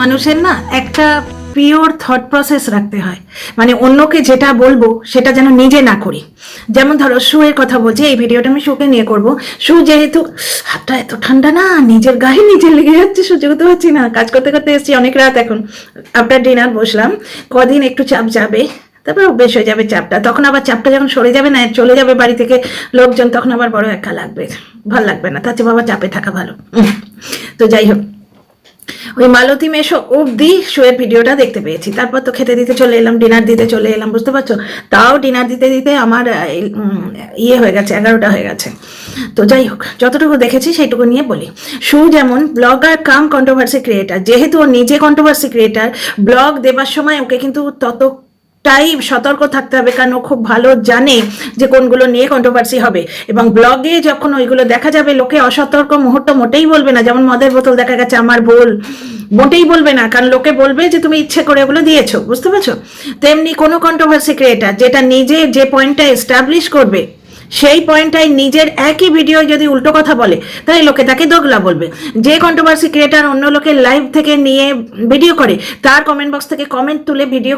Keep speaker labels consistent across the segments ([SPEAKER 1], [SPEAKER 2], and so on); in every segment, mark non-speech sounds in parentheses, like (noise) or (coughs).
[SPEAKER 1] মানুষের না একটা পিওর থট প্রসেস রাখতে হয়। মানে অন্যকে যেটা বলব, সেটা যেন নিজে না করি। যেমন ধরো শুয়ের কথা বলছি, এই ভিডিওটা আমি শুকে নিয়ে করব। শু যেহেতু হাতটা এত ঠান্ডা না, নিজের গায়ে নিজে লেগে যাচ্ছে, সহ্য করতে পারছি না। কাজ করতে করতে এসেছি অনেক রাত এখন। আফটার ডিনার বসলাম, কদিন একটু চাপ যাবে, তারপর বেশ হয়ে যাবে চাপটা। তখন আবার চাপটা যখন সরে যাবে না, চলে যাবে বাড়ি থেকে লোকজন, তখন আবার বড় একা লাগবে। ভালো লাগবে না, তার চেয়ে বাবা চাপে থাকা ভালো। তো যাই হোক। ওই মালতি মেশো অব্দি শোয়ের ভিডিওটা দেখতে পেয়েছি। তারপর তো খেতে দিতে চলে এলাম ডিনার দিতে চলে এলাম, বুঝতে পারছ? তাও ডিনার দিতে দিতে আমার ইয়ে হয়ে গেছে, এগারোটা হয়ে গেছে। তো যাই হোক, যতটুকু দেখেছি সেইটুকু নিয়ে বলি। শু যেমন ব্লগার কাম কন্ট্রোভার্সি ক্রিয়েটার যেহেতু ও নিজে কন্ট্রোভার্সি ক্রিয়েটার ব্লগ দেবার সময় ওকে কিন্তু তত তাই সতর্ক থাকতে হবে, কারণ ও খুব ভালো জানে যে কোনগুলো নিয়ে কন্ট্রোভার্সি হবে। এবং ব্লগে যখন ওইগুলো দেখা যাবে, লোকে অসতর্ক মুহূর্ত মোটেই বলবে না। যেমন মদের বোতল দেখা গেছে, আমার ভুল। মোটেই বলবে না, কারণ লোকে বলবে যে তুমি ইচ্ছে করে ওগুলো দিয়েছ, বুঝতে পারছ? তেমনি কোনো কন্ট্রোভার্সি ক্রিয়েটার যেটা নিজে যে পয়েন্টটা এস্টাবলিশ করবে সেই পয়েন্টটাই নিজের একই ভিডিও যদি উল্টো কথা বলে, তাহলে লোকে তাকে দোগলা বলবে। যে কন্ট্রোভার্সি ক্রিয়েটার অন্য লোকের লাইভ থেকে নিয়ে ভিডিও করে, তার কমেন্ট বক্স থেকে কমেন্ট তুলে ভিডিও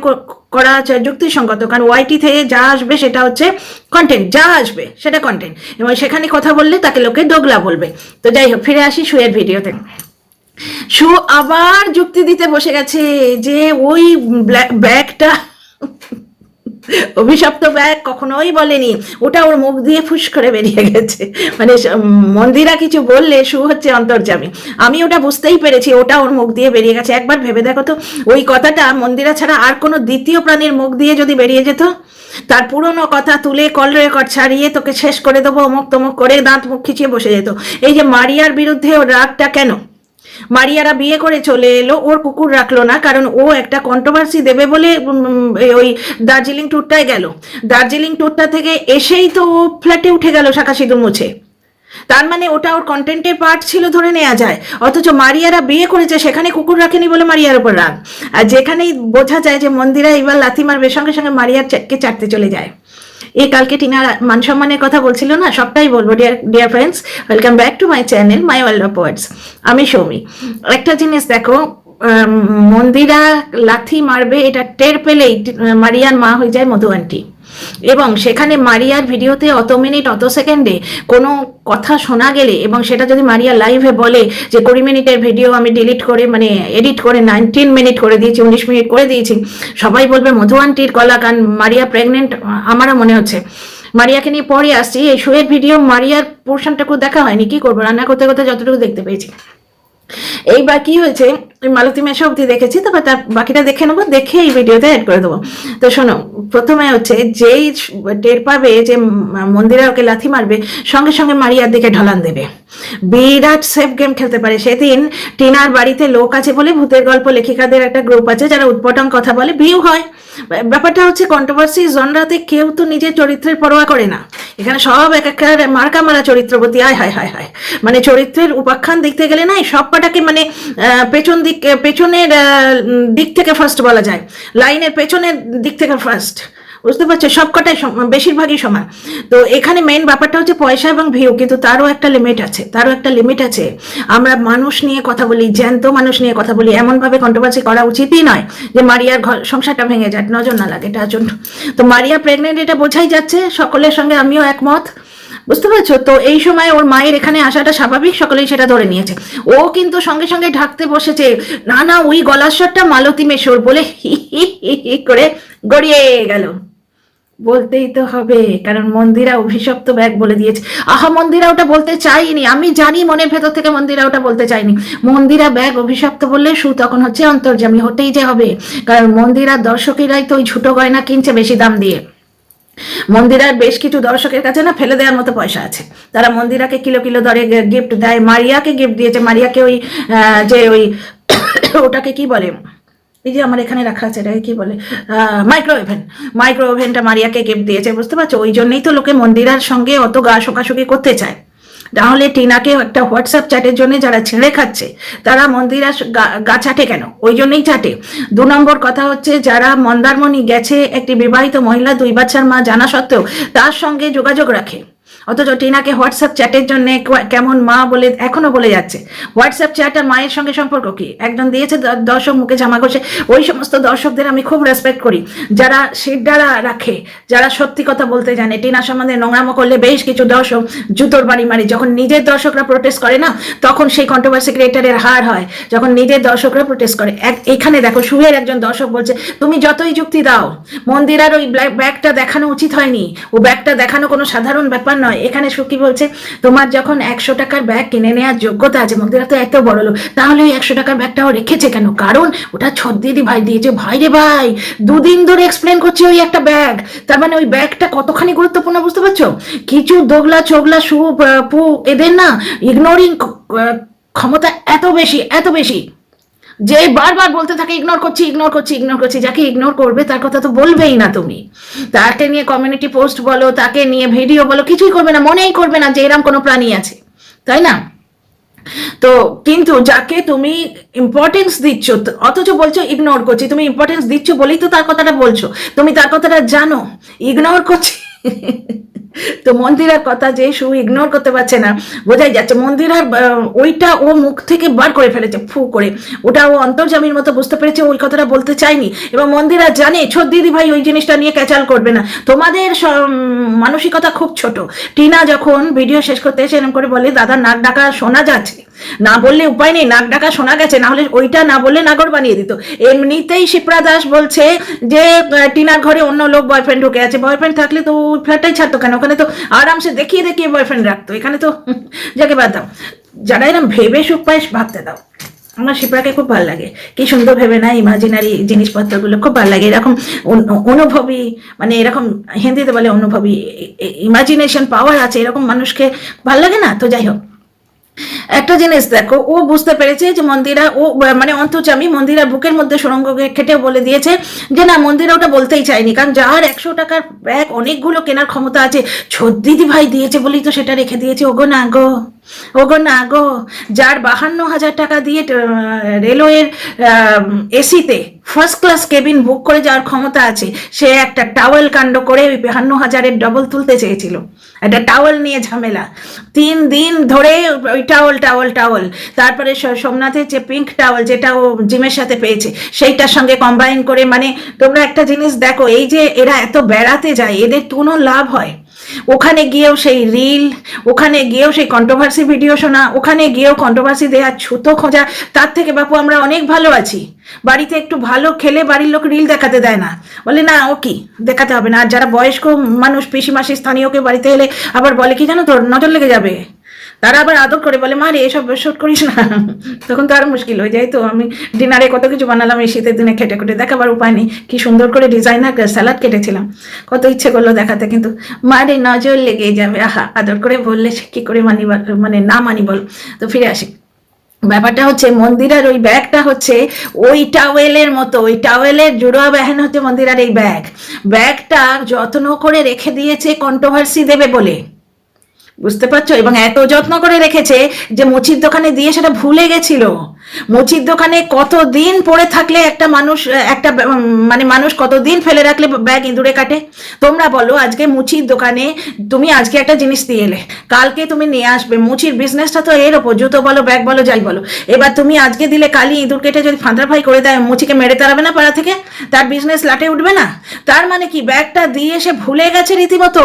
[SPEAKER 1] করা হচ্ছে যুক্তিসঙ্গত। কারণ ওয়াইটি থেকে যা আসবে সেটা হচ্ছে কন্টেন্ট যা আসবে সেটা কন্টেন্ট এবং সেখানে কথা বললে তাকে লোকে দোগলা বলবে। তো যাই হোক, ফিরে আসি শুয়ের ভিডিওতে শু আবার যুক্তি দিতে বসে গেছে যে ওই ব্যাগটা অভিশপ্ত ব্যাগ কখনোই বলেনি। ওটা ওর মুখ দিয়ে ফুস করে বেরিয়ে গেছে। মানে মন্দিরা কিছু বললে শু হচ্ছে অন্তর্জামী। আমি ওটা বুঝতেই পেরেছি, ওটা ওর মুখ দিয়ে বেরিয়ে গেছে। একবার ভেবে দেখো তো, ওই কথাটা মন্দিরা ছাড়া আর কোনো দ্বিতীয় প্রাণীর মুখ দিয়ে যদি বেরিয়ে যেত? তার পুরনো কথা তুলে কল রেকর্ড ছাড়িয়ে তোকে শেষ করে দেবো, অমুক তমুক করে দাঁত মুখ খিচিয়ে বসে যেত। এই যে মারিয়ার বিরুদ্ধে ওর রাগটা কেন? মারিয়ারা বিয়ে করে চলে এলো, ওর কুকুর রাখল না, কারণ ও একটা কন্ট্রোভার্সি দেবে বলে ওই দার্জিলিং ট্যুরটায় গেল। দার্জিলিং ট্যুরটা থেকে এসেই তো ও ফ্ল্যাটে উঠে গেল শাখা সিঁদুর মুছে। তার মানে ওটা ওর কন্টেন্টের পার্ট ছিল ধরে নেওয়া যায়। অথচ মারিয়ারা বিয়ে করেছে, সেখানে কুকুর রাখেনি বলে মারিয়ার উপর রাগ। আর যেখানেই বোঝা যায় যে মন্দিরা এবার লাথি মারবে, সঙ্গে সঙ্গে মারিয়ার চাটকে চাটতে চলে যায়। এই কালকে টিনার মান সম্মানের কথা বলছিল না, সবটাই বলব dear dear friends welcome back to my channel my world of words আমি সৌমি। একটা জিনিস দেখো মন্দিরা লাথি মারবে, এটা টের পেলেই মারিয়ার মা হয়ে যায় মধু আন্টি এবং সেখানে মারিয়ার ভিডিওতে অত মিনিট, অত সেকেন্ডে কোনো কথা শোনা গেলে এবং সেটা যদি মারিয়া লাইভে বলে যে কুড়ি মিনিটের ভিডিও আমি ডিলিট করে মানে এডিট করে নাইনটিন মিনিট করে দিয়েছি, উনিশ মিনিট করে দিয়েছি, সবাই বলবে, মধু আন্টির গলা গান মারিয়া প্রেগনেন্ট আমারও মনে হচ্ছে। মারিয়াকে নিয়ে পরে আসছি, এই শোয়ের ভিডিও মারিয়ার পোর্শনটাকে দেখা হয়নি, কি করব? রান্না করতে করতে যতটুকু দেখতে পেয়েছি। এইবার কি হয়েছে মালতী মেশা অব্দি দেখেছি, তারপর তার বাকিটা দেখে নেব, দেখে এই ভিডিওতে অ্যাড করে দেবো। তো শোনো, প্রথমে হচ্ছে যেই টের পাবে যে মন্দিরা ওকে লাথি মারবে, সঙ্গে সঙ্গে মারিয়ার দিকে ঢলান দেবে। বিরাট সেফ গেম খেলতে পারে। সেদিন টিনার বাড়িতে লোক আছে বলে ভূতের গল্প লেখিকাদের একটা গ্রুপ আছে, যারা উৎপটন কথা বলে ভিউ হয়। ব্যাপারটা হচ্ছে কন্ট্রোভার্সি জনরাতে কেউ তো নিজের চরিত্রের পরোয়া করে না। এখানে সব এক একটা মার্কা মারা চরিত্রবতী, আয় হায় হায় হায়। মানে চরিত্রের উপাখ্যান দেখতে গেলে না সব কটাকে মানে পেছন দিক পেছনের দিক থেকে ফার্স্ট বলা যায়। লাইনের পেছনের দিক থেকে ফার্স্ট বুঝতে পারছ? সব কটাই বেশিরভাগই সমান। তো এখানে মেন ব্যাপারটা হচ্ছে পয়সা এবং ভিউ, কিন্তু তারও একটা লিমিট আছে। তারও একটা লিমিট আছে। আমরা মানুষ নিয়ে কথা বলি, জ্যান্ত মানুষ নিয়ে কথা বলি, এমনভাবে কন্ট্রোভার্সি করা উচিতই নয় যে মারিয়ার ঘর, সংসারটা ভেঙে যায় নজর না লাগে এটার জন্য। তো মারিয়া প্রেগনেন্ট এটা বোঝাই যাচ্ছে। সকলের সঙ্গে আমিও একমত। বুঝতে পারছ? তো এই সময় ওর মায়ের এখানে আসাটা স্বাভাবিক, সকলেই সেটা ধরে নিয়েছে। ও কিন্তু সঙ্গে সঙ্গে ঢাকতে বসেছে, না না, ওই গলার স্বরটা মালতী মেশোর বলে হি করে গড়িয়ে গেল। বলতেই তো হবে, কারণ মন্দিরা অভিশপ্ত ব্যাগ বলে দিয়েছে। আহা, মন্দিরা ওটা বলতে চাইনি। আমি জানি মনের ভেতর থেকে মন্দিরা ওটা বলতে চাইনি। মন্দিরা ব্যাগ অভিশপ্ত বললে সু তখন হচ্ছে অন্তর্জামী হতেই যে হবে। কারণ মন্দিরার দর্শকেরাই তো ওই ছোট গয়না কিনছে বেশি দাম দিয়ে। মন্দিরার বেশ কিছু দর্শকের কাছে না ফেলে দেওয়ার মতো পয়সা আছে। তারা মন্দিরাকে কিলো কিলো দরে গিফট দেয়। মারিয়াকে গিফট দিয়েছে। মারিয়াকে ওই যে ওই (coughs) ওটাকে কি বলে? এই যে আমার এখানে রাখা আছে, এটাকে কি বলে? মাইক্রো ওভেন মাইক্রো ওভেনটা মারিয়াকে গিফট দিয়েছে, বুঝতে পারছ? ওই জন্যই তো লোকে মন্দিরার সঙ্গে অত গা শোকাশুকি করতে চায়। তাহলে টিনাকে একটা হোয়াটসঅ্যাপ চ্যাটের জন্য যারা ছেড়ে খাচ্ছে, তারা মন্দিরা গা- ছাটে কেন? ওই জন্যই ছাটে। দু নম্বর কথা হচ্ছে, যারা মন্দারমণি গেছে, একটি বিবাহিত মহিলা, দুই বাচ্চার মা জানা সত্ত্বেও তার সঙ্গে যোগাযোগ রাখে। অথচ টিনাকে হোয়াটসঅ্যাপ চ্যাটের জন্য কেমন মা বলে এখনও বলে যাচ্ছে। হোয়াটসঅ্যাপ চ্যাট আর মায়ের সঙ্গে সম্পর্ক কি? একজন দিয়েছে দর্শক মুখে জামা ঘষে। ওই সমস্ত দর্শকদের আমি খুব রেসপেক্ট করি। যারা সিডারা রাখে, যারা সত্যি কথা বলতে জানে, টিনা সম্বন্ধে নোংরামো করলে বেশ কিছু দর্শক জুতোর বাড়ি মারি। যখন নিজের দর্শকরা প্রোটেস্ট করে না, তখন সেই কন্ট্রোভার্সি ক্রিয়েটারের হার হয়। যখন নিজের দর্শকরা প্রোটেস্ট করে। এক, এখানে দেখো সুহের একজন দর্শক বলছে, তুমি যতই যুক্তি দাও মন্দিরার ওই ব্যাগটা দেখানো উচিত হয়নি। ও ব্যাগটা দেখানো কোনো সাধারণ ব্যাপার নয়। এখানে সুকি বলছে, তোমার যখন একশো টাকার ব্যাগ কিনে নেওয়ার যোগ্যতা আছে মন্দিরা তো এত বড় লোক, তাহলে ওই একশো টাকার ব্যাগটাও রেখেছে কেন? কারণ ওটা ছদ্দিদি ভাই দিয়েছে। ভাই রে ভাই, দুদিন ধরে এক্সপ্লেন করছে ওই একটা ব্যাগ। তার মানে ওই ব্যাগটা কতখানি গুরুত্বপূর্ণ বুঝতে পারছ? কিছু দোগলা চোগলা সু পু, এদের না ইগনোরিং ক্ষমতা এত বেশি এত বেশি। যে বারবার বলতে থাকে ইগনোর করছি ইগনোর করছি ইগনোর করছি। যাকে ইগনোর করবে, তার কথা তো বলবেই না তুমি। তাকে নিয়ে কমিউনিটি পোস্ট বলো, তাকে নিয়ে ভিডিও বলো, কিছুই করবে না, মনেই করবে না যে এরম কোনো প্রাণী আছে। তাই না? তো কিন্তু যাকে তুমি ইম্পর্টেন্স দিচ্ছ, অথচ বলছো ইগনোর করছি, তুমি ইম্পর্টেন্স দিচ্ছ বলেই তো তার কথাটা বলছো। তুমি তার কথাটা জানো ইগনোর করছি। তো মন্দিরার কথা যে সু ইগনোর করতে পারছে না, বোঝাই যাচ্ছে মন্দিরার ওইটা ও মুখ থেকে বার করে ফেলেছে, ফু করে। ওটা ও অন্তর্জামীর মতো বুঝতে পেরেছে, ওই কথাটা বলতে চাইনি এবং মন্দিরা জানে ছোট দিদি ভাই ওই জিনিসটা নিয়ে ক্যাচাল করবে না। তোমাদের মানসিকতা খুব ছোট। টিনা যখন ভিডিও শেষ করতে এসে এরকম করে বলে, দাদা, নাক ডাকা শোনা যাচ্ছে। না বললে উপায় নেই, নাক ডাকা শোনা গেছে, না হলে ওইটা না বললে নাগর বানিয়ে দিত। এমনিতেই শিপ্রা দাস বলছে যে টিনার ঘরে অন্য লোক বয়ফ্রেন্ড ঢুকে আছে। বয়ফ্রেন্ড থাকলে তো ফ্ল্যাটটাই ছাড়তো কেন? ওখানে তো আরামসে দেখিয়ে দেখিয়ে বয়ফ্রেন্ড রাখতো। এখানে তো (laughs) যাকে বাদ দাও। যারা এরকম ভেবে সুখ পায় ভাবতে দাও। আমার শিপ্রাকে খুব ভালো লাগে। কি সুন্দর ভেবে না ইমাজিনারি জিনিসপত্রগুলো খুব ভালো লাগে। এরকম অনুভবী মানে এরকম হিন্দিতে বলে অনুভবী ইমাজিনেশন পাওয়ার আছে। এরকম মানুষকে ভালো লাগে না? তো যাই হোক। একটা জিনিস দেখো, ও বুঝতে পেরেছে যে মন্দিরা, ও মানে অন্তর্জামী মন্দিরা বুকের মধ্যে সুরঙ্গকে খেটে বলে দিয়েছে যে না, মন্দিরা ওটা বলতেই চায়নি, কারণ যার একশো টাকার ব্যাগ অনেকগুলো কেনার ক্ষমতা আছে ছদ্দিদি ভাই দিয়েছে বলেই তো সেটা রেখে দিয়েছে। ওগো না গো। ওগো না গো, যার বাহান্ন হাজার টাকা দিয়ে রেলওয়ের এসিতে ফার্স্ট ক্লাস কেবিন বুক করে যাওয়ার ক্ষমতা আছে, সে একটা টাওয়েল কাণ্ড করে ওই বাহান্ন হাজারের ডবল তুলতে চেয়েছিল। একটা টাওয়েল নিয়ে ঝামেলা। তিন দিন ধরে ওই টাওয়েল টাওয়েল টাওয়েল তারপরে সোমনাথের যে পিঙ্ক টাওয়েল যেটা ও জিমের সাথে পেয়েছে, সেইটার সঙ্গে কম্বাইন করে মানে তোমরা একটা জিনিস দেখো, এই যে এরা এত বেড়াতে যায়, এদের কোনো লাভ হয়। ওখানে গিয়েও সেই রিল ওখানে গিয়েও সেই কন্ট্রোভার্সি ভিডিও শোনা, ওখানে গিয়েও কন্ট্রোভার্সি দেওয়া ছুতো খোঁজা, তার থেকে বাপু আমরা অনেক ভালো আছি। বাড়িতে একটু ভালো খেলে বাড়ির লোক রিল দেখাতে দেয় না। বলে, না, ও কি? দেখাতে হবে না। আর যারা বয়স্ক মানুষ পিসি মাসি স্থানীয়কে বাড়িতে এলে আবার বলে, কি জানো তোর? নজর লেগে যাবে। তারা আবার আদর করে বলে, মা রে, এসব শুট করিস না। তখন তো আরও মুশকিল হয়ে যায়। তো আমি ডিনারে কত কিছু বানালাম, এই শীতের দিনে খেটে খুটে দেখাবার উপায় নেই। কি সুন্দর করে ডিজাইনার স্যালাড কেটেছিলাম। কত ইচ্ছে করল দেখাতে, কিন্তু মা রে, নজর লেগে যাবে। আহা, আদর করে বললে সে কি করে মানি মানে না মানি বল। তো ফিরে আসি। ব্যাপারটা হচ্ছে, মন্দিরের ওই ব্যাগটা হচ্ছে ওই টাওয়েলের মতো। ওই টাওয়েলের জুড়োয়া ব্যাহেন হচ্ছে মন্দিরের এই ব্যাগ। ব্যাগটা যত্ন করে রেখে দিয়েছে কন্ট্রোভার্সি দেবে বলে। বুঝতে পারছ? এবং এত যত্ন করে রেখেছে যে মুচির দোকানে দিয়ে সেটা ভুলে গেছিল। মুচির দোকানে কতদিন পড়ে থাকলে একটা মানুষ, একটা মানে মানুষ কতদিন ফেলে রাখলে ব্যাগ ইঁদুরে কাটে? তোমরা বলো, আজকে মুচির দোকানে তুমি আজকে একটা জিনিস দিয়ে এলে। কালকে তুমি নিয়ে আসবে। মুচির বিজনেসটা তো এর ওপর। জুতো বলো, ব্যাগ বলো, যাই বলো। এবার তুমি আজকে দিলে কালি ইঁদুর কেটে যদি ফাঁদরা ফ্রাই করে দেয়, মুচিকে মেরে তাড়াবে না পাড়া থেকে? তার বিজনেস লাটে উঠবে না? তার মানে কি? ব্যাগটা দিয়ে সে ভুলে গেছে রীতিমতো?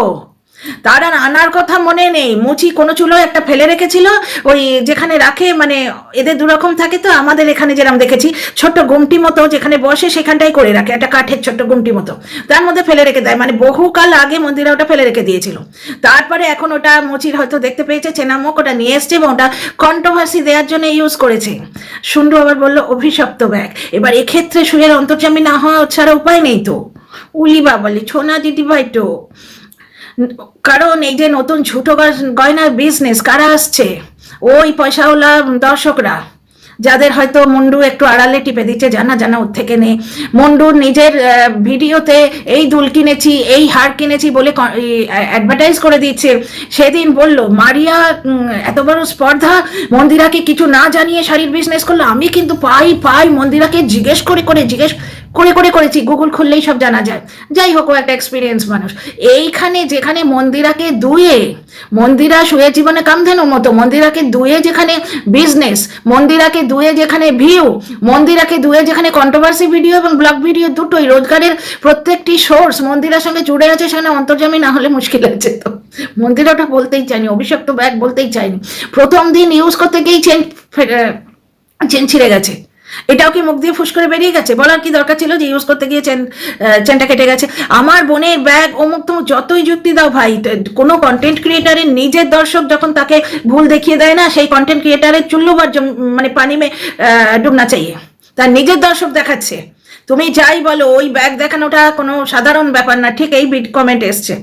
[SPEAKER 1] তার আর আনার কথা মনে নেই। মুচি কোনো চুলো একটা ফেলে রেখেছিল, ওই যেখানে রাখে মানে এদের দুরকম থাকে তো, আমাদের এখানে যেরকম দেখেছি, ছোট্ট গুমটি মতো যেখানে বসে সেখানটাই করে রাখে, একটা কাঠের ছোট্ট গুমটি মতো। তার মধ্যে ফেলে রেখে দেয় মানে বহুকাল আগে মন্দিরা ওটা ফেলে রেখে দিয়েছিল। তারপরে এখন ওটা মুচির হয়তো দেখতে পেয়েছে, চেনামুখ ওটা নিয়ে এসছে এবং ওটা কন্ট্রোভার্সি দেওয়ার জন্য ইউজ করেছে। সুন্দর আবার বলল, অভিশপ্ত ব্যাগ। এবার এক্ষেত্রে সুয়ের অন্তর্জামী না হওয়া ছাড়া উপায় নেই তো। উলি বাবালি, ছোনা দিদি ভাই তো। কারণ এই যে নতুন ছোট গয়নার বিজনেস কারা আসছে? ওই পয়সাওয়ালা দর্শকরা, যাদের হয়তো মুন্ডু একটু আড়ালে টিপে দিচ্ছে, জানা জানা ওর থেকে নে। মুন্ডুর নিজের ভিডিওতে এই দুল কিনেছি, এই হার কিনেছি বলে অ্যাডভার্টাইজ করে দিচ্ছে। সেদিন বলল, মারিয়া এত বড় স্পর্ধা, মন্দিরাকে কিছু না জানিয়ে শাড়ির বিজনেস করল। আমি কিন্তু পাই পাই মন্দিরাকে জিজ্ঞেস করে করে জিজ্ঞেস করে করে করেছি গুগল খুললেই সব জানা যায়। যাই হোক একটা এক্সপিরিয়েন্স মানুষ। এইখানে যেখানে মন্দিরাকে দুয়ে, মন্দিরা শুয়ে জীবনে কামধেনুর মতো, মন্দিরাকে দুয়ে যেখানে বিজনেস মন্দিরাকে দুয়ে যেখানে ভিউ মন্দিরাকে দুয়ে যেখানে কন্ট্রোভার্সি ভিডিও এবং ব্লগ ভিডিও দুটোই রোজগারের প্রত্যেকটি সোর্স মন্দিরার সঙ্গে জুড়ে আছে, সেখানে অন্তর্জামী না হলে মুশকিল আছে তো। মন্দিরা ওটা বলতেই চাইনি অভিষেক্ত ব্যাগ বলতেই চাইনি প্রথম দিন ইউজ করতে গিয়েই চেন চেন ছিঁড়ে গেছে। এটাও কি মুখ দিয়ে ফুস করে বেরিয়ে গেছে? বলার কি দরকার ছিল যে ইউজ করতে গিয়ে চেন চেনটা কেটে গেছে? আমার বোনের ব্যাগ, অমুক তমুক, যতই যুক্তি দাও ভাই কোনো কন্টেন্ট ক্রিয়েটারের নিজের দর্শক যখন তাকে ভুল দেখিয়ে দেয় না, সেই কন্টেন্ট ক্রিয়েটারের চুল্লুবার মানে পানি মে ডুবনা চাইয়ে। তার নিজের দর্শক দেখাচ্ছে। তুমি যাই বলো, ওই ব্যাগ দেখানোটা কোনো সাধারণ ব্যাপার না, ঠিক এই কমেন্ট এসছে।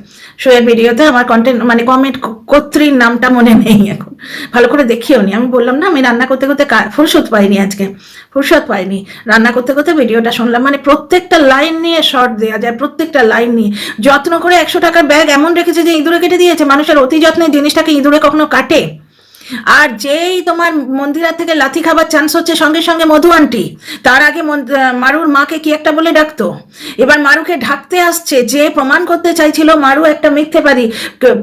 [SPEAKER 1] শোয়ের ভিডিওতে আমার কন্টেন্ট মানে কমেন্ট কর্ত্রীর নামটা মনে নেই এখন। ভালো করে দেখিও নি, আমি বললাম, না, আমি রান্না করতে করতে ফুরসত পাইনি আজকে, ফুরসত পাইনি। রান্না করতে করতে ভিডিওটা শুনলাম মানে প্রত্যেকটা লাইন নিয়ে শর্ট দেওয়া যায়, প্রত্যেকটা লাইন নিয়ে। যত্ন করে একশো টাকার ব্যাগ এমন রেখেছে যে ইঁদুরে কেটে দিয়েছে, মানুষের অতি যত্নে জিনিসটাকে ইঁদুরে কখনো কাটে? আর যেই তোমার মন্দিরা থেকে লাথি খাবার চান্স হচ্ছে সঙ্গে সঙ্গে মধু আন্টি, তার আগে মারুর মাকে কি একটা বলে ডাকতো? এবার মারুকে ঢাকতে আসছে যে প্রমাণ করতে চাইছিল মারু একটা মিথ্যেবাদী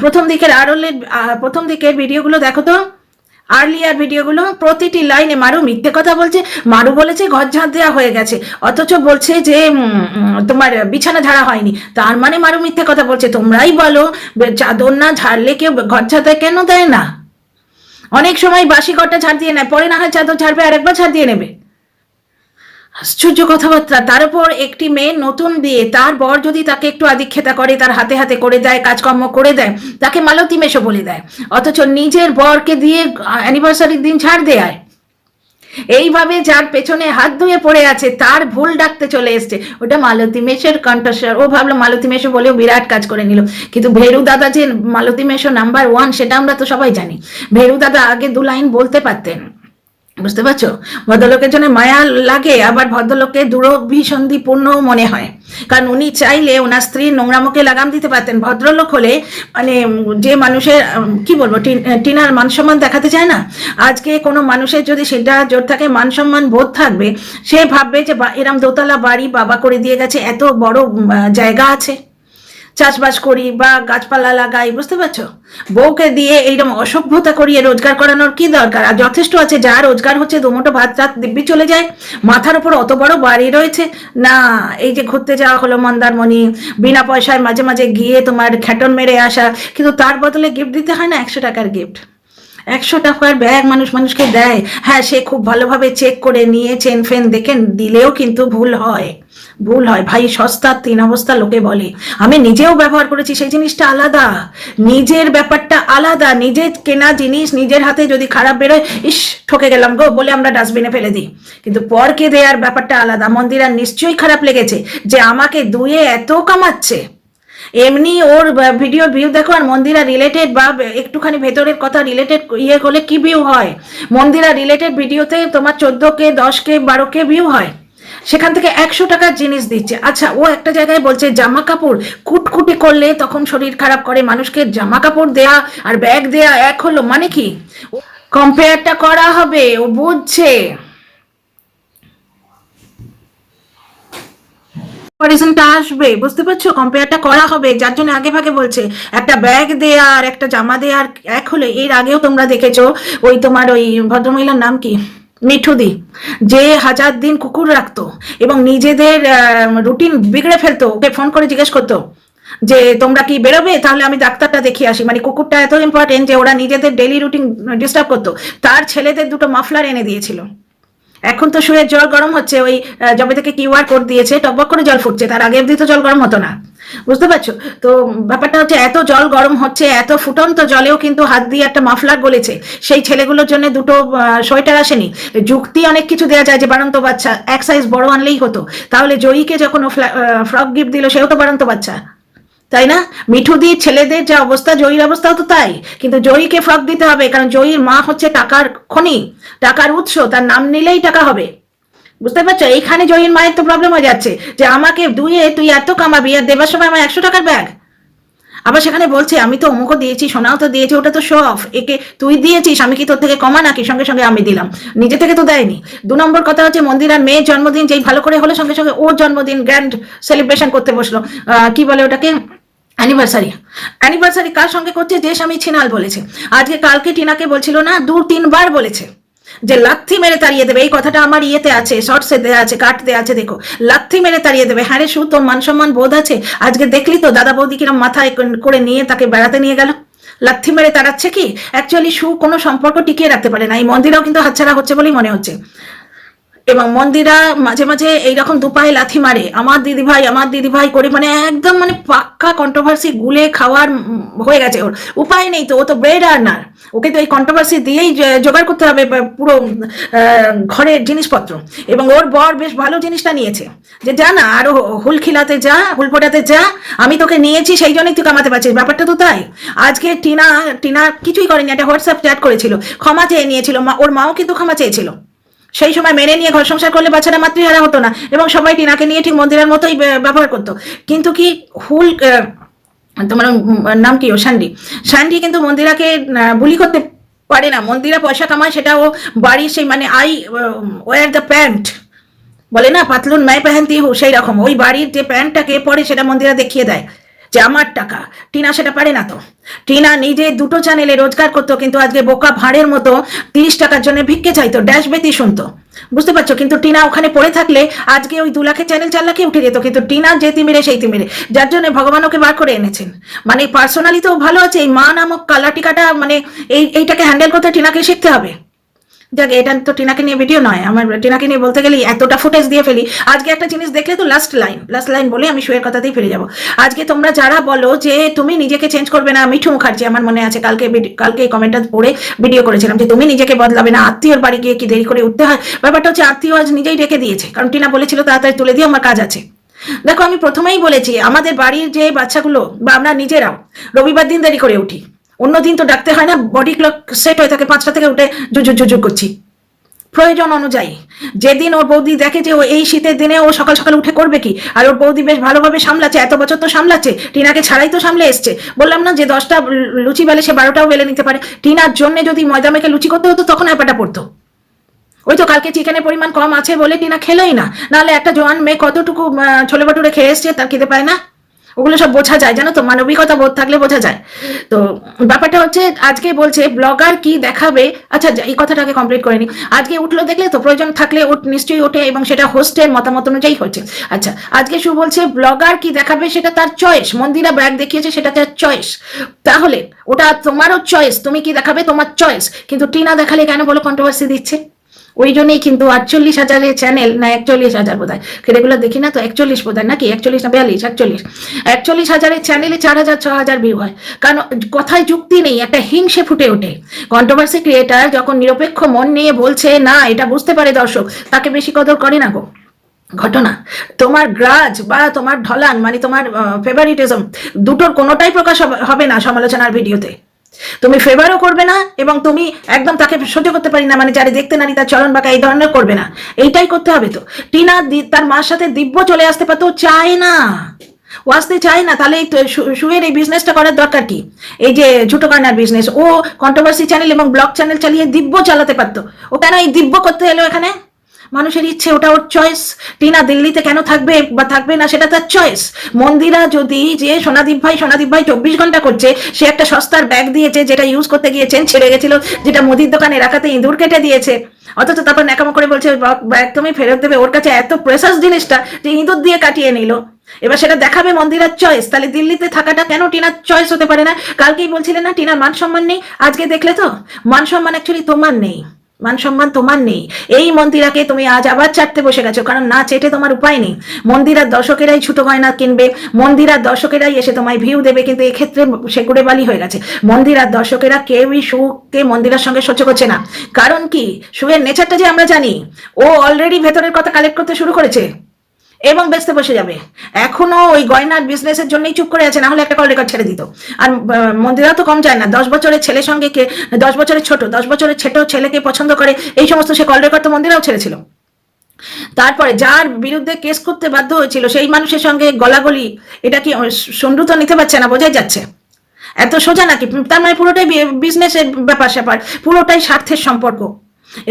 [SPEAKER 1] প্রথম দিকের আরলের প্রথম দিকের ভিডিওগুলো দেখো তো। আর্লিয়ার ভিডিওগুলো, প্রতিটি লাইনে মারু মিথ্যে কথা বলছে, মারু বলেছে ঘর ঝাঁট দেওয়া হয়ে গেছে, অথচ বলছে যে তোমার বিছানা ঝাড়া হয়নি। তার মানে মারু মিথ্যে কথা বলছে, তোমরাই বলো চাদর না ঝাড়লে কেউ ঘর ঝাঁটায় কেন দেয় না? অনেক সময় বাসি ঘরটা ছাড় দিয়ে নেয়, পরে না হয় চাদর ছাড়বে আর একবার ছাড় দিয়ে নেবে। আশ্চর্য কথাবার্তা। তার উপর একটি মেয়ে নতুন বিয়ে, তার বর যদি তাকে একটু আদিক্ষেতা করে, তার হাতে হাতে করে দেয়, কাজকর্ম করে দেয়, তাকে মালতী মেশো বলে দেয়। অথচ নিজের বরকে দিয়ে অ্যানিভার্সারির দিন ছাড় দেয়। এইভাবে যার পেছনে হাত ধুয়ে পড়ে আছে, তার ভুল ডাকতে চলে এসছে। ওটা মালতী মেশের কণ্ঠস্বর। ও ভাবলো, মালতী মেশো বলেও বিরাট কাজ করে নিল। কিন্তু ভেরু দাদা যে মালতী মেশো নাম্বার ওয়ান সেটা আমরা তো সবাই জানি। ভেরু দাদা আগে দু লাইন বলতে পারতেন। বুঝতে পারছ? ভদ্রলোকের জন্য মায়া লাগে, আবার ভদ্রলোককে দুরভিসন্ধিপূর্ণ মনে হয়। কারণ উনি চাইলে ওনার স্ত্রীর নোংরামুখে লাগাম দিতে পারতেন। ভদ্রলোক হলে মানে যে মানুষের কি বলব, টিন- টিনার মান সম্মান দেখাতে চায় না? আজকে কোনো মানুষের যদি সেটা জোর থাকে মান সম্মান বোধ থাকবে, সে ভাববে যে এরম দোতলা বাড়ি বাবা করে দিয়ে গেছে, এত বড় জায়গা আছে। চাষবাস করি বা গাছপালা লাগাই, বুঝতে পারছ? বউকে দিয়ে এইরকম অসভ্যতা করিয়ে রোজগার করানোর কি দরকার? আর যথেষ্ট আছে, যা রোজগার হচ্ছে দুমুটো ভাত রাত দিব্যি চলে যায়। মাথার উপর অত বড় বাড়ি রয়েছে। না, এই যে ঘুরতে যাওয়া হলো মন্দারমণি, বিনা পয়সায় মাঝে মাঝে গিয়ে তোমার খ্যাটন মেরে আসা, কিন্তু তার বদলে গিফট দিতে হয় না? একশো টাকার গিফট একশো টাকার ব্যাগ মানুষ মানুষকে দেয়। হ্যাঁ সে খুব ভালোভাবে চেক করে নিয়ে চেন ফেন দেখে দিলেও কিন্তু ভুল হয়। ভুল হয়। ভাই সস্তার তিন অবস্থা লোকে বলে। আমি নিজেও ব্যবহার করেছি, সেই জিনিসটা আলাদা। নিজের ব্যাপারটা আলাদা। নিজের কেনা জিনিস নিজের হাতে যদি খারাপ বেরোয়, ইস, ঠকে গেলাম গো, বলে আমরা ডাস্টবিনে ফেলে দিই। কিন্তু পরকে দেওয়ার ব্যাপারটা আলাদা। মন্দিরার নিশ্চয়ই খারাপ লেগেছে যে আমাকে দুয়ে এত কামাচ্ছে। এমনি ওর ভিডিও ভিউ দেখো আর মন্দিরা রিলেটেড বা একটুখানি ভেতরের কথা রিলেটেড ইয়ে হলে কি ভিউ হয়? মন্দিরা রিলেটেড ভিডিওতে তোমার চোদ্দ কে দশ কে বারো কে ভিউ হয়। সেখান থেকে একশো টাকার জিনিস দিচ্ছে। আচ্ছা ও একটা জায়গায় বলছে, জামা কাপড় কুটকুটি করলে তখন শরীর খারাপ করে। মানুষকে জামা কাপড় দেয়া আর ব্যাগ দেয়া এক হলো মানে কি? কম্পেয়ারটা করা হবে, ও বুঝছে। কম্পারিজনটা আসবে, বুঝতে পারছ? কম্পেয়ারটা করা হবে, যার জন্য আগে ভাগে বলছে, একটা ব্যাগ দেয়া আর একটা জামা দেয়া আর এক হলে, এর আগেও তোমরা দেখেছ, ওই তোমার ওই ভদ্রমহিলার নাম কি? মিঠুদি, যে হাজার দিন কুকুর রাখতো এবং নিজেদের রুটিন বিগড়ে ফেলতো, ওকে ফোন করে জিজ্ঞেস করতো যে, তোমরা কি বেরোবে? তাহলে আমি ডাক্তারটা দেখিয়ে আসি। মানে কুকুরটা এত ইম্পর্টেন্ট যে ওরা নিজেদের ডেলি রুটিন ডিস্টার্ব করতো। তার ছেলেদের দুটো মাফলার এনে দিয়েছিল। এখন তো শুয়ে জল গরম হচ্ছে, ওই যবে থেকে কিউআর কোড দিয়েছে, টকবক করে জল ফুটছে, তার আগে অবধি তো জল গরম হতো না। বুঝতে পারছ? তো ব্যাপারটা হচ্ছে, এত জল গরম হচ্ছে, এত ফুটন্ত জলেও কিন্তু হাত দিয়ে একটা মাফলার গলেছে। সেই ছেলেগুলোর জন্য দুটো সোয়েটার আসেনি। যুক্তি অনেক কিছু দেওয়া যায় যে, বাড়ন্ত বাচ্চা, এক সাইজ বড় আনলেই হতো। তাহলে জয়ীকে যখন ফ্রক গিফট দিল, সেও তো বাড়ন্ত বাচ্চা। তাই না? মিঠুদির ছেলেদের যা অবস্থা, জয়ীর অবস্থাও তো তাই। কিন্তু জয়ীকে ফ্রক দিতে হবে, কারণ জয়ীর মা হচ্ছে টাকার খনি, টাকার উৎস, তার নাম নিলেই টাকা হবে। বুঝতে পারছ? এইখানে জয়ীর মায়ের তো প্রবলেম হয়ে যাচ্ছে, যে আমাকে দুয়ে তুই এত কামাবি আর দেবার সময় আমার একশো টাকার ব্যাগ। আবার সেখানে বলছে, আমি তো অমুকও দিয়েছি, সোনাও তো দিয়েছি, ওটা তো শো অফ একে তুই দিয়েছিস, আমি কি তোর থেকে কমা নাকি? সঙ্গে সঙ্গে আমি দিলাম। নিজে থেকে তো দেয়নি। দু নম্বর কথা হচ্ছে মন্দিরার মেয়ের জন্মদিন, যেই ভালো করে হলো, সঙ্গে সঙ্গে ওর জন্মদিন গ্র্যান্ড সেলিব্রেশন করতে বসল। কি বলে ওটাকে? অ্যানিভার্সারি অ্যানিভার্সারি কার সঙ্গে করছে? যে স্বামী ছিনাল বলেছে। আজকে কালকে টিনাকে বলছিল, না, দু, তিনবার বলেছে। যে লাথি মেরে তাড়িয়ে দেবে। এই কথাটা আমার ইয়েতে আছে, শর্টসে দেওয়া আছে কাটতে আছে, দেখো। লাথি মেরে তাড়িয়ে দেবে। হ্যাঁ রে শু তোর মান সম্মান বোধ আছে? আজকে দেখলি তো দাদা বৌদি কিরম মাথায় করে নিয়ে তাকে বেড়াতে নিয়ে গেল। লাথি মেরে তাড়াচ্ছে কি? অ্যাকচুয়ালি শু কোনো সম্পর্ক টিকিয়ে রাখতে পারে না। এই মন্দিরাও কিন্তু হাতছাড়া হচ্ছে বলেই মনে হচ্ছে। এবং মন্দিরা মাঝে মাঝে এইরকম দুপায়ে লাথি মারে, আমার দিদি ভাই, আমার দিদি ভাই করে মানে একদম মানে পাক্কা কন্ট্রোভার্সি গুলে খাওয়ার হয়ে গেছে ওর। উপায় নেই তো, ও তো ব্রেড আর্নার ওকে তো এই কন্ট্রোভার্সি দিয়েই জোগাড় করতে হবে পুরো ঘরের জিনিসপত্র। এবং ওর বর বেশ ভালো জিনিসটা নিয়েছে। যে, যা না, আরও হুল খিলাতে যা, হুল ফোটাতে যা, আমি তোকে নিয়েছি, সেই জন্যই তুই কামাতে পারছিস। ব্যাপারটা তো তাই। আজকে টিনা টিনা কিছুই করেনি, একটা হোয়াটসঅ্যাপ চ্যাট করেছিল। ক্ষমা চেয়ে নিয়েছিল। ওর মাও কিন্তু ক্ষমা চেয়েছিল। সেই সময় মেনে নিয়ে ঘর সংসার করলে বাচ্চারা মাতৃহারা হতো না এবং সবাই টিনাকে নিয়ে ঠিক মন্দিরের মতোই ব্যবহার করতো। কিন্তু কি হুল তোমার নাম কি ও? স্যান্ডি স্যান্ডি কিন্তু মন্দিরাকে বুলি করতে পারে না। মন্দিরা পয়সা কামায়, সেটা ও বাড়ির সেই মানে আই ওয়ার দ্য প্যান্ট বলে না? পাতলুন মায় পেহেনতি হো সেই রকম ওই বাড়ির যে প্যান্টটাকে পরে সেটা মন্দিরা দেখিয়ে দেয়। যে আমার টাকা। টিনা সেটা পারে না তো। টিনা নিজে দুটো চ্যানেলে রোজগার করতো, কিন্তু আজকে বোকা ভাঁড়ের মতো তিরিশ টাকার জন্য ভিক্ষে চাইতো ড্যাশ বেতি শুনতো। বুঝতে পারছ? কিন্তু টিনা ওখানে পড়ে থাকলে আজকে ওই দু লাখের চ্যানেল চার লাখে উঠে যেত, কিন্তু টিনা যে তিমিরে সেই তিমিরে যার জন্য ভগবান ওকে বার করে এনেছেন। মানে পার্সোনালি তো ভালো আছে, এই মা নামক কালাটিকাটা মানে এই, এইটাকে হ্যান্ডেল করতে টিনাকে শিখতে হবে। যাক এটা তো টিনাকে নিয়ে ভিডিও নয়। আমার টিনাকে নিয়ে বলতে গেলে এতটা ফুটেজ দিয়ে ফেলি। আজকে একটা জিনিস দেখলে তো লাস্ট লাইন লাস্ট লাইন বলে আমি শুয়ের কথাতেই ফিরে যাব। আজকে তোমরা যারা বলো যে তুমি নিজেকে চেঞ্জ করবে না, মিঠু মুখার্জি আমার মনে আছে, কালকে কালকে এই কমেন্টটা পড়ে ভিডিও করেছিলাম যে তুমি নিজেকে বদলাবে না, আত্মীয়র বাড়ি গিয়ে কি দেরি করে উঠতে হয়? ব্যাপারটা হচ্ছে আত্মীয় আজ নিজেই ডেকে দিয়েছে, কারণ টিনা বলেছিল তাড়াতাড়ি তুলে দিয়ে আমার কাজ আছে। দেখো, আমি প্রথমেই বলেছি, আমাদের বাড়ির যে বাচ্চাগুলো, বা আমরা নিজেরাও, রবিবার দিন দেরি করে উঠি। অন্য দিন তো ডাকতে হয় না বডি ক্লক সেট হয়ে থাকে পাঁচটা থেকে উঠে জুজু জুজু করছি। প্রয়োজন অনুযায়ী, যেদিন ওর বৌদি দেখে যে ও এই শীতের দিনে ও সকাল সকাল উঠে করবে কি, আর ওর বৌদি বেশ ভালোভাবে সামলাচ্ছে, এত বছর তো সামলাচ্ছে, টিনাকে ছাড়াই তো সামলে এসছে। বললাম না যে দশটা লুচি বেলে সে বারোটাও বেলে নিতে পারে। টিনার জন্য যদি ময়দা মেখে লুচি করতে হতো, তখন ব্যাপারটা পড়তো। ওই তো কালকে চিকেনের পরিমাণ কম আছে বলে টিনা খেলোই না। নাহলে একটা জোয়ান মেয়ে কতটুকু ছোলে বাটুরে খেয়ে এসছে তার খেতে পায় না? ওগুলো সব বোঝা যায়, জানো তো? মানবিকতা বোধ থাকলে বোঝা যায়। তো ব্যাপারটা হচ্ছে, আজকে বলছে, ব্লগার কি দেখাবে? আচ্ছা এই কথাটাকে কমপ্লিট করেনি আজকে উঠল দেখলে তো, প্রয়োজন থাকলে নিশ্চয়ই ওঠে এবং সেটা হোস্টের মতামত অনুযায়ী হচ্ছে। আচ্ছা আজকে শু বলছে, ব্লগার কি দেখাবে সেটা তার চয়েস মন্দিরা ব্যাগ দেখিয়েছে সেটা তার চয়েস তাহলে, ওটা তোমারও চয়েস তুমি কি দেখাবে? তোমার চয়েস কিন্তু টিনা দেখালে কেন বলো কন্ট্রোভার্সি দিচ্ছে? ওই জন্যই কিন্তু আটচল্লিশ হাজারের চ্যানেল না একচল্লিশ হাজার বোধ হয় রেগুলার দেখি না তো, একচল্লিশ বোধ হয় নাকি? একচল্লিশ না বিয়াল্লিশ? একচল্লিশ। একচল্লিশ হাজারের চ্যানেলে চার হাজার, ছ হাজার ভিউ হয়। কারণ কথায় যুক্তি নেই, একটা হিংসে ফুটে ওঠে। কন্ট্রোভার্সি ক্রিয়েটার যখন নিরপেক্ষ মন নিয়ে বলছে, না, এটা বুঝতে পারে দর্শক, তাকে বেশি কদর করে না গো। ঘটনা, তোমার গ্রাজ বা তোমার ঢলান মানে তোমার ফেভারিটিজম দুটোর কোনোটাই প্রকাশ হবে- হবে না সমালোচনার ভিডিওতে। তুমি ফেভারও করবে না এবং তুমি একদম তাকে সহ্য করতে পারি না মানে যারা দেখতে নারী তার চলন বাঁকা, এই ধরনের করবে না। এইটাই করতে হবে তো। টিনা তার মার সাথে দিব্য চলে আসতে পারতো চায় না। ও আসতে চায় না, তাহলে শুয়ের এই বিজনেসটা করার দরকার কি? এই যে ঝুটো কান্নার বিজনেস ও কন্ট্রোভার্সি চ্যানেল এবং ব্লগ চ্যানেল চালিয়ে দিব্য চালাতে পারতো। ও কেন এই দিব্য করতে এলো এখানে? মানুষের ইচ্ছে, ওটা ওর চয়েস টিনা দিল্লিতে কেন থাকবে বা থাকবে না, সেটা তার চয়েস মন্দিরা যদি যে সোনাদীপ ভাই সোনাদীপ ভাই চব্বিশ ঘণ্টা করছে, সে একটা সস্তার ব্যাগ দিয়েছে, যেটা ইউজ করতে গিয়েছেন, ছেড়ে গেছিল, যেটা মুদির দোকানে রাখাতে ইঁদুর কেটে দিয়েছে। অথচ তারপর ন্যাকামো করে বলছে "বা- ব্যাগ তুমি ফেরত দেবে, ওর কাছে এত প্রেসাস জিনিসটা যে ইঁদুর দিয়ে কাটিয়ে নিল। এবার সেটা দেখাবে মন্দিরার চয়েস তাহলে দিল্লিতে থাকাটা কেন টিনার চয়েস হতে পারে না? কালকেই বলছিলেন না, টিনার মান সম্মান নেই? আজকে দেখলে তো? মান সম্মান অ্যাকচুয়ালি তোমার নেই। মান সম্মান তোমার নেই। এই মন্দিরাকে তুমি আজ আবার চাটতে বসে গেছো, কারণ না চেটে তোমার উপায় নেই। মন্দিরার দর্শকেরাই ছুটো গয়না কিনবে, মন্দিরার দর্শকেরাই এসে তোমায় ভিউ দেবে, কিন্তু এক্ষেত্রে সে গুড়ে বালি হয়ে গেছে। মন্দিরার দর্শকেরা কেউই সুকে মন্দিরার সঙ্গে সহ্য করছে না। কারণ কি? সুয়ের নেচারটা যে আমরা জানি, ও অলরেডি ভেতরের কথা কালেক্ট করতে শুরু করেছে। এবং বেচতে বসে যাবে। এখনও ওই গয়নার বিজনেসের জন্যই চুপ করে আছে, না হলে একটা কল রেকর্ড ছেড়ে দিত। আর মন্দিরা তো কম যায় না, দশ বছরের ছেলের সঙ্গে কে, দশ বছরের ছোট, দশ বছরের ছোট ছেলেকে পছন্দ করে, এই সমস্ত সে কল রেকর্ড তো মন্দিরাও ছেড়েছিল। তারপরে যার বিরুদ্ধে কেস করতে বাধ্য হয়েছিল, সেই মানুষের সঙ্গে গলাগলি, এটা কি সন্ডু তো নিতে পারছে না, বোঝাই যাচ্ছে। এত সোজা নাকি? তার মানে পুরোটাই বিজনেসের ব্যাপার স্যাপার পুরোটাই স্বার্থের সম্পর্ক।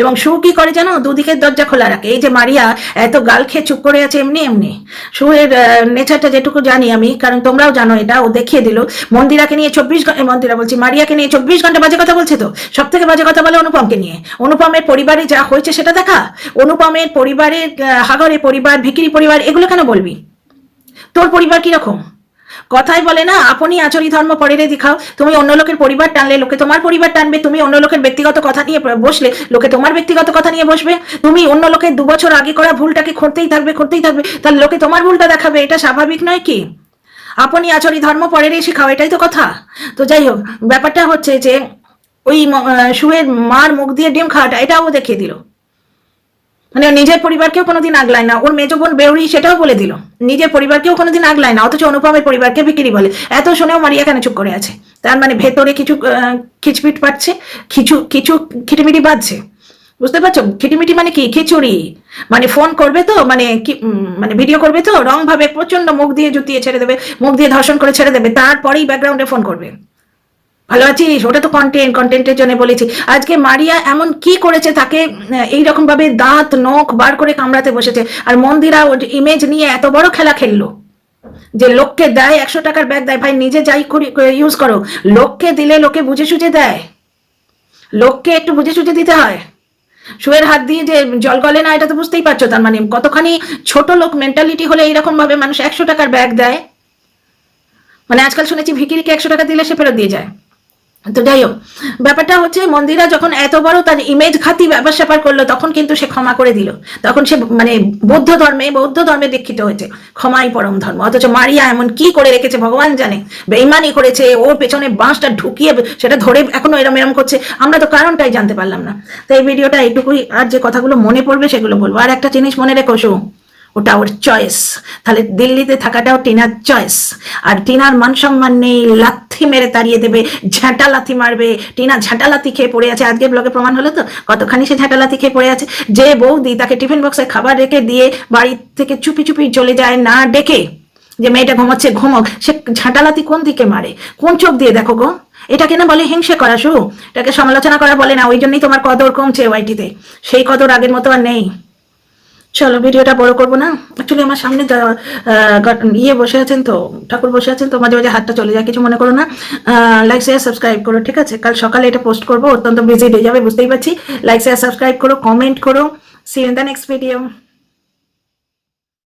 [SPEAKER 1] এবং সু কি করে জানো? দুদিকের দরজা খোলা রাখে। এই যে মারিয়া, এত গাল খেয়ে চুপ করে আছে এমনি এমনি। সুয়ের নেচারটা যেটুকু জানি আমি, কারণ তোমরাও জানো এটা, ও দেখিয়ে দিল। মন্দিরাকে নিয়ে চব্বিশ ঘণ্টা মন্দিরা বলছি, মারিয়াকে নিয়ে চব্বিশ ঘণ্টা বাজে কথা বলছে তো? সব থেকে বাজে কথা বলে অনুপমকে নিয়ে। অনুপমের পরিবারে যা হয়েছে সেটা দেখা? অনুপমের পরিবারের হাগরে পরিবার, ভিকিরি পরিবার, এগুলো কেন বলবি? তোর পরিবার কীরকম? কথাই বলে না, আপনি আচরি ধর্ম পরেরে দেখাও। তুমি অন্য লোকের পরিবার টানলে, লোকে তোমার পরিবার টানবে, তুমি অন্য লোকের ব্যক্তিগত কথা নিয়ে বসলে, লোকে তোমার ব্যক্তিগত কথা নিয়ে বসবে। তুমি অন্য লোকের দু বছর আগে করা ভুলটাকে করতেই থাকবে করতেই থাকবে, তাহলে লোকে তোমার ভুলটা দেখাবে, এটা স্বাভাবিক নয় কি? আপনি আচরি ধর্ম পরেরই শেখাও এটাই তো কথা। তো যাই হোক, ব্যাপারটা হচ্ছে যে, ওই শুয়ের মার মুখ দিয়ে ডিম খাওয়াটা, এটাও দেখিয়ে দিল। মানে নিজের পরিবারকেও কোনোদিন আগলায় না। ওর মেজ বোন বেউরি সেটাও বলে দিল। নিজের পরিবারকেও কোনোদিন আগলায় না, অথচ অনুপমের পরিবারকে বিক্রি বলে। এত শুনেও মারিয়া কেন চুপ করে আছে? তার মানে ভেতরে কিছু খিচপিট পাচ্ছে, কিছু কিছু খিটিমিটি বাজছে। বুঝতে পারছ? খিটিমিটি মানে কি? খিচুড়ি। মানে ফোন করবে তো মানে কি মানে ভিডিও করবে তো রং ভাবে প্রচণ্ড মুখ দিয়ে জুতিয়ে ছেড়ে দেবে, মুখ দিয়ে ধর্ষণ করে ছেড়ে দেবে, তারপরেই ব্যাকগ্রাউন্ডে ফোন করবে। ভালো আছিস? ওটা তো কন্টেন্ট কন্টেন্টের জন্য বলেছি। আজকে মারিয়া এমন কি করেছে তাকে এই রকম ভাবে দাঁত, নখ বার করে কামড়াতে বসেছে। আর মন্দিরা ওর ইমেজ নিয়ে এত বড় খেলা খেললো যে লোককে দেয়, একশো টাকার ব্যাগ দেয়। ভাই, নিজে যাই করি ইউজ করো। লোককে দিলে লোকে বুঝে সুঝে দেয়। লোককে একটু বুঝে সুঝে দিতে হয়। শুয়ের হাত দিয়ে যে জল গলে না, এটা তো বুঝতেই পারছ। তার মানে কতখানি ছোট লোক মেন্টালিটি হলে এইরকম ভাবে মানুষ একশো টাকার ব্যাগ দেয়। মানে আজকাল শুনেছি ভিকিরিকে একশো টাকা দিলে সে ফেরত দিয়ে যায়। তো যাই হোক, ব্যাপারটা হচ্ছে মন্দিরা যখন এত বড় তার ইমেজ খাতি ব্যাপার স্যাপার করল, তখন কিন্তু সে ক্ষমা করে দিল। তখন সে মানে বৌদ্ধ ধর্মে বৌদ্ধ ধর্মে দীক্ষিত হয়েছে। ক্ষমাই পরম ধর্ম। অথচ মারিয়া এমন কি করে রেখেছে, ভগবান জানে। বেইমানি করেছে, ওর পেছনে বাঁশটা ঢুকিয়ে সেটা ধরে এখনও এরম এরম করছে। আমরা তো কারণটাই জানতে পারলাম না। তো এই ভিডিওটা এইটুকুই, আর যে কথাগুলো মনে পড়বে সেগুলো বলব। আর একটা জিনিস মনে রেখো শু, ওটা ওর চয়েস তাহলে দিল্লিতে থাকাটাও টিনার চয়েস আর টিনার মান সম্মান নেই লাথি মেরে তাড়িয়ে দেবে, ঝাঁটা লাথি মারবে। টিনা ঝাঁটা লাথি খেয়ে পড়ে আছে। আজকে ব্লগে প্রমাণ হলো তো? কতখানি সে ঝাঁটা লাথি খেয়ে পড়ে আছে? যে বৌদি তাকে টিফিন বক্সে খাবার রেখে দিয়ে বাড়ি থেকে চুপি চুপি চলে যায় না ডেকে। যে মেয়েটা ঘুমাচ্ছে, ঘুমক। সে ঝাঁটালাতি কোন দিকে মারে? কোন চোখ দিয়ে দেখো গো? এটাকে না বলে হিংসে করা শু এটাকে সমালোচনা করা বলে না, ওই জন্যই তোমার কদর কমছে ওয়াইটিতে। সেই কদর আগের মতো আর নেই। চলো, ভিডিওটা বড় করব না। অ্যাকচুয়ালি আমার সামনে ইয়ে বসে আছেন তো, ঠাকুর বসে আছেন তো, মাঝে মাঝে হাতটা চলে যায়, কিছু মনে করো না। লাইক শেয়ার সাবস্ক্রাইব করো, ঠিক আছে? কাল সকালে এটা পোস্ট করব, অত্যন্ত বিজি হয়ে যাবে, বুঝতেই পারছি। লাইক শেয়ার সাবস্ক্রাইব করো কমেন্ট করো। See in the next video